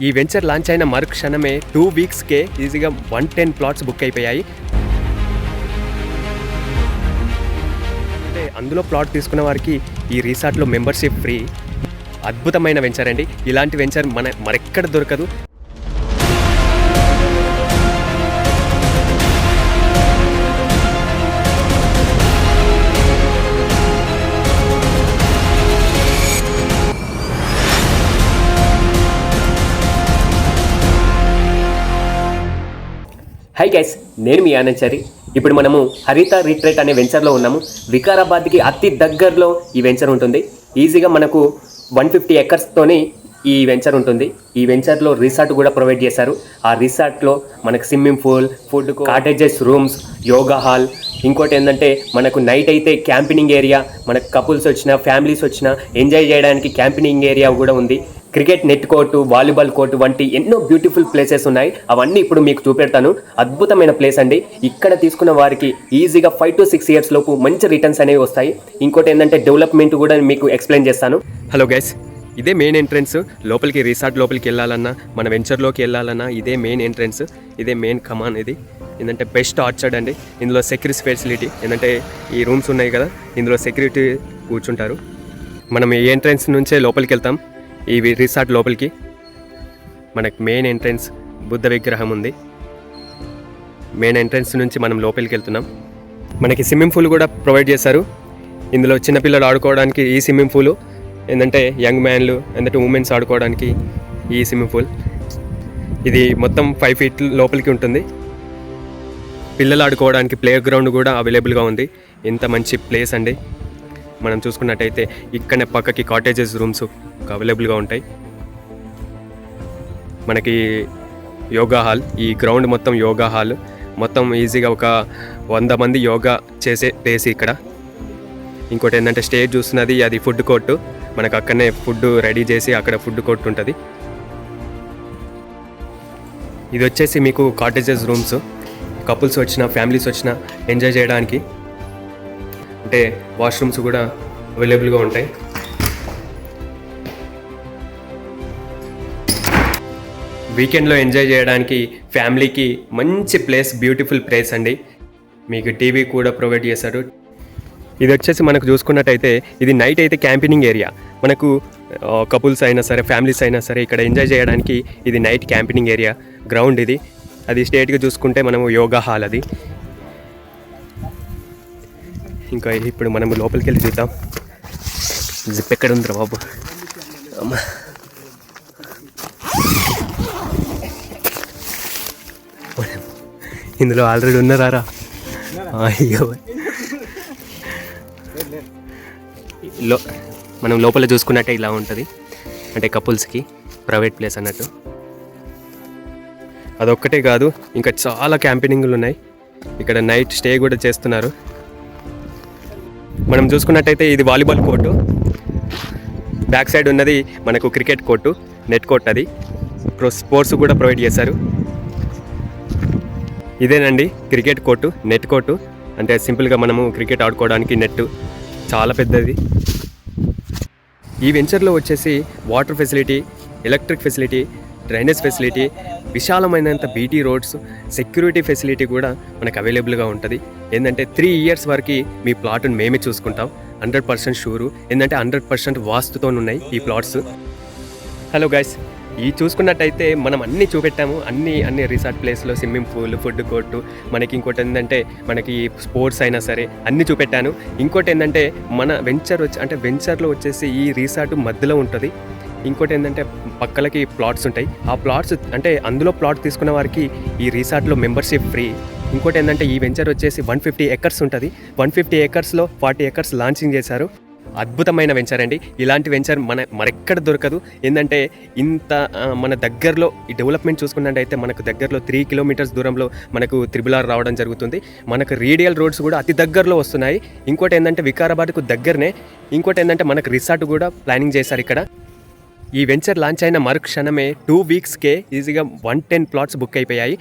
ఈ venture launch అయిన మరుక్షణమే టూ వీక్స్కే ఈజీగా వన్ టెన్ ప్లాట్స్ బుక్ అయిపోయాయి. అంటే అందులో ప్లాట్ తీసుకున్న వారికి ఈ రీసార్ట్లో మెంబర్షిప్ ఫ్రీ. అద్భుతమైన వెంచర్ అండి. ఇలాంటి వెంచర్ మన మరెక్కడ దొరకదు. హై గైస్ నేను మీ ఆనంచారి ఇప్పుడు మనము హరిత రిట్రేట్ అనే వెంచర్లో ఉన్నాము. వికారాబాద్కి అతి దగ్గరలో ఈ వెంచర్ ఉంటుంది. ఈజీగా మనకు వన్ ఫిఫ్టీ ఎకర్స్తోని ఈ వెంచర్ ఉంటుంది. ఈ వెంచర్లో రిసార్ట్ కూడా ప్రొవైడ్ చేశారు. ఆ రిసార్ట్లో మనకు swimming pool food cottages rooms yoga hall ఇంకోటి ఏంటంటే మనకు నైట్ అయితే క్యాంపినింగ్ ఏరియా మనకు కపుల్స్ వచ్చినా ఫ్యామిలీస్ వచ్చినా ఎంజాయ్ చేయడానికి క్యాంపినింగ్ ఏరియా కూడా ఉంది. Cricket net court volleyball court వంటి ఎన్నో బ్యూటిఫుల్ ప్లేసెస్ ఉన్నాయి. అవన్నీ ఇప్పుడు మీకు చూపెడతాను. అద్భుతమైన ప్లేస్ అండి. ఇక్కడ తీసుకున్న వారికి ఈజీగా ఫైవ్ టు సిక్స్ ఇయర్స్ లోపు మంచి రిటర్న్స్ అనేవి వస్తాయి. ఇంకోటి ఏంటంటే డెవలప్మెంట్ కూడా మీకు ఎక్స్ప్లెయిన్ చేస్తాను. హలో గైస్ ఇదే మెయిన్ ఎంట్రన్స్ లోపలికి రిసార్ట్ లోపలికి వెళ్ళాలన్నా మన వెంచర్లోకి వెళ్ళాలన్నా ఇదే మెయిన్ ఎంట్రన్స్ ఇదే మెయిన్ కమాన్ ఇది. ఏంటంటే బెస్ట్ ఆర్చర్డ్ అండి. ఇందులో సెక్యూరిటీ ఫెసిలిటీ ఏంటంటే ఈ రూమ్స్ ఉన్నాయి కదా. ఇందులో సెక్యూరిటీ కూర్చుంటారు. మనం ఈ ఎంట్రన్స్ నుంచే లోపలికి వెళ్తాం. ఈ రిసార్ట్ లోపలికి. మనకు మెయిన్ ఎంట్రన్స్ బుద్ధ విగ్రహం ఉంది. మెయిన్ ఎంట్రన్స్ నుంచి మనం లోపలికి వెళ్తున్నాం. మనకి స్విమ్మింగ్ పూల్ కూడా ప్రొవైడ్ చేశారు. ఇందులో చిన్నపిల్లలు ఆడుకోవడానికి ఈ స్విమ్మింగ్ పూల్ ఏంటంటే యంగ్ మ్యాన్లు ఏంటంటే ఉమెన్స్ ఆడుకోవడానికి ఈ స్విమ్మింగ్ పూల్ ఇది మొత్తం ఫైవ్ ఫీట్ లోపలికి ఉంటుంది. పిల్లలు ఆడుకోవడానికి ప్లే గ్రౌండ్ కూడా అవైలబుల్గా ఉంది. ఇంత మంచి ప్లేస్ అండి. మనం చూసుకున్నట్టయితే ఇక్కడనే పక్కకి కాటేజెస్ రూమ్స్ అవైలబుల్గా ఉంటాయి. మనకి యోగా హాల్ ఈ గ్రౌండ్ మొత్తం యోగా హాల్. మొత్తం ఈజీగా ఒక వంద మంది యోగా చేసే ప్లేస్ ఇక్కడ. ఇంకోటి ఏంటంటే స్టేజ్ చూస్తున్నది అది ఫుడ్ కోర్టు. మనకు అక్కడనే ఫుడ్ రెడీ చేసి అక్కడ ఫుడ్ కోర్ట్ ఉంటుంది. ఇది వచ్చేసి మీకు కాటేజెస్ రూమ్స్. కపుల్స్ వచ్చిన ఫ్యామిలీస్ వచ్చిన ఎంజాయ్ చేయడానికి. అంటే వాష్రూమ్స్ కూడా అవైలబుల్గా ఉంటాయి. వీకెండ్లో ఎంజాయ్ చేయడానికి ఫ్యామిలీకి మంచి ప్లేస్ బ్యూటిఫుల్ ప్లేస్ అండి. మీకు టీవీ కూడా ప్రొవైడ్ చేశారు. ఇది వచ్చేసి మనకు చూసుకున్నట్టయితే ఇది నైట్ అయితే క్యాంపెనింగ్ ఏరియా. మనకు కపుల్స్ అయినా సరే ఫ్యామిలీస్ అయినా సరే ఇక్కడ ఎంజాయ్ చేయడానికి ఇది నైట్ క్యాంపెనింగ్ ఏరియా. గ్రౌండ్ ఇది. అది స్టేట్గా చూసుకుంటే మనము యోగా హాల్ అది. ఇంకా ఇప్పుడు మనము లోపలికి వెళ్ళి చూద్దాం. జిప్ ఎక్కడ ఉందిరా బాబు? ఇందులో ఆల్రెడీ ఉన్నారా అయ్యో. లో మనం లోపల చూసుకున్నట్టే ఇలా ఉంటుంది. అంటే కపుల్స్కి ప్రైవేట్ ప్లేస్ అన్నట్టు. అదొక్కటే కాదు ఇంకా చాలా క్యాంపెనింగ్లు ఉన్నాయి. ఇక్కడ నైట్ స్టే కూడా చేస్తున్నారు. మనం చూసుకున్నట్టయితే ఇది వాలీబాల్ కోర్టు. బ్యాక్ సైడ్ ఉన్నది మనకు క్రికెట్ కోర్టు నెట్ కోర్ట్ అది. ప్రో- స్పోర్ట్స్ కూడా ప్రొవైడ్ చేశారు. ఇదేనండి క్రికెట్ కోర్టు నెట్ కోర్టు. అంటే సింపుల్గా మనము క్రికెట్ ఆడుకోవడానికి నెట్ చాలా పెద్దది. ఈ వెంచర్లో వచ్చేసి water facility electric facility drainage facility విశాలమైనంత BT roads security facility కూడా మనకు అవైలబుల్గా ఉంటుంది. ఏంటంటే త్రీ ఇయర్స్ వరకు మీ ప్లాట్ని మేమే చూసుకుంటాం. Hundred percent sure. ఏంటంటే హండ్రెడ్ పర్సెంట్ వాస్తుతో ఉన్నాయి ఈ ప్లాట్స్. హలో గైస్ ఈ చూసుకున్నట్టయితే మనం అన్నీ చూపెట్టాము. అన్ని అన్ని రిసార్ట్ ప్లేస్లో స్విమ్మింగ్ పూల్ ఫుడ్ కోర్టు మనకి ఇంకోటి ఏంటంటే మనకి స్పోర్ట్స్ అయినా సరే అన్నీ చూపెట్టాను. ఇంకోటి ఏంటంటే మన వెంచర్ వచ్చి అంటే వెంచర్లో వచ్చేసి ఈ రిసార్ట్ మధ్యలో ఉంటుంది. ఇంకోటి ఏంటంటే పక్కలకి ప్లాట్స్ ఉంటాయి. ఆ ప్లాట్స్ అంటే అందులో ప్లాట్ తీసుకున్న వారికి ఈ రిసార్ట్లో మెంబర్షిప్ ఫ్రీ. ఇంకోటి ఏంటంటే ఈ వెంచర్ వచ్చేసి వన్ ఫిఫ్టీ ఎకర్స్ ఉంటుంది. వన్ ఫిఫ్టీ ఎకర్స్లో ఫార్టీ ఎకర్స్ లాంచింగ్ చేశారు. అద్భుతమైన వెంచర్ అండి. ఇలాంటి వెంచర్ మన మరెక్కడ దొరకదు. ఏంటంటే ఇంత మన దగ్గరలో ఈ డెవలప్మెంట్ చూసుకున్నట్టయితే మనకు దగ్గరలో త్రీ కిలోమీటర్స్ దూరంలో మనకు త్రిబులార్ రావడం జరుగుతుంది. మనకు రేడియల్ రోడ్స్ కూడా అతి దగ్గరలో వస్తున్నాయి. ఇంకోటి ఏంటంటే వికారాబాద్కు దగ్గరనే. ఇంకోటి ఏంటంటే మనకు రిసార్ట్ కూడా ప్లానింగ్ చేశారు ఇక్కడ. ఈ వెంచర్ లాంచ్ అయిన మరుక్షణమే టూ వీక్స్కే ఈజీగా వన్ టెన్ ప్లాట్స్ బుక్ అయిపోయాయి.